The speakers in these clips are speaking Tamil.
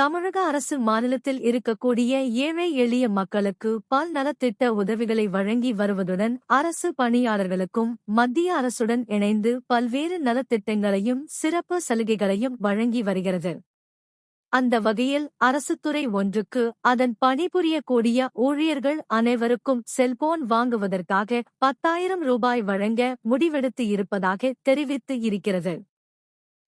தமிழக அரசு மாநிலத்தில் இருக்கக்கூடிய ஏழை எளிய மக்களுக்கு பல் நலத்திட்ட உதவிகளை வழங்கி வருவதுடன் அரசு பணியாளர்களுக்கும் மத்திய அரசுடன் இணைந்து பல்வேறு நலத்திட்டங்களையும் சிறப்பு சலுகைகளையும் வழங்கி வருகிறது. அந்த வகையில் அரசுத்துறை ஒன்றுக்கு அதன் பணிபுரியக்கூடிய ஊழியர்கள் அனைவருக்கும் செல்போன் வாங்குவதற்காக பத்தாயிரம் ரூபாய் வழங்க முடிவெடுத்து இருப்பதாக தெரிவித்து இருக்கிறது.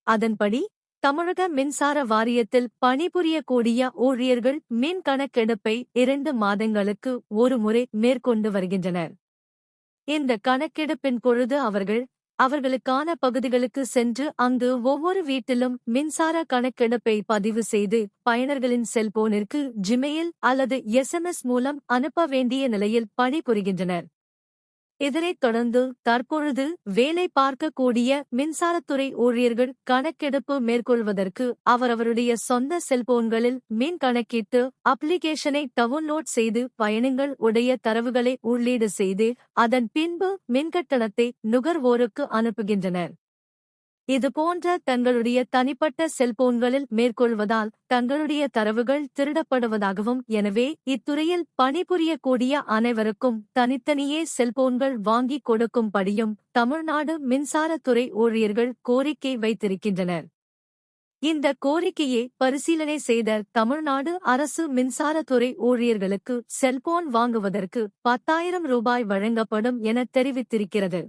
அதன்படி தமிழக மின்சார வாரியத்தில் பணிபுரியக்கூடிய ஊழியர்கள் மின் கணக்கெடுப்பை இரண்டு மாதங்களுக்கு ஒரு முறை மேற்கொண்டு வருகின்றனர். இந்த கணக்கெடுப்பின் பொழுது அவர்கள் அவர்களுக்கான பகுதிகளுக்கு சென்று அங்கு ஒவ்வொரு வீட்டிலும் மின்சார கணக்கெடுப்பை பதிவு செய்து பயனர்களின் செல்போனிற்கு ஜிமெயில் அல்லது எஸ்எம்எஸ் மூலம் அனுப்ப வேண்டிய நிலையில் பணிபுரிகின்றனர். இதனைத் தொடர்ந்து தற்பொழுது வேலை பார்க்கக்கூடிய மின்சாரத்துறை ஊழியர்கள் கணக்கெடுப்பு மேற்கொள்வதற்கு அவரவருடைய சொந்த செல்போன்களில் மின் கணக்கிட்டு அப்ளிகேஷனை டவுன்லோட் செய்து பயணங்கள் உடைய தரவுகளை உள்ளீடு செய்து அதன் பின்பு மின்கட்டணத்தை நுகர்வோருக்கு அனுப்புகின்றனர். இதுபோன்ற தங்களுடைய தனிப்பட்ட செல்போன்களில் மேற்கொள்வதால் தங்களுடைய தரவுகள் திருடப்படுவதாகவும் எனவே இத்துறையில் பணிபுரியக்கூடிய அனைவருக்கும் தனித்தனியே செல்போன்கள் வாங்கிக் கொடுக்கும்படியும் தமிழ்நாடு மின்சாரத்துறை ஊழியர்கள் கோரிக்கை வைத்திருக்கின்றனர். இந்த கோரிக்கையை பரிசீலனை செய்த தமிழ்நாடு அரசு மின்சாரத்துறை ஊழியர்களுக்கு செல்போன் வாங்குவதற்கு பத்தாயிரம் ரூபாய் வழங்கப்படும் என தெரிவித்திருக்கிறது.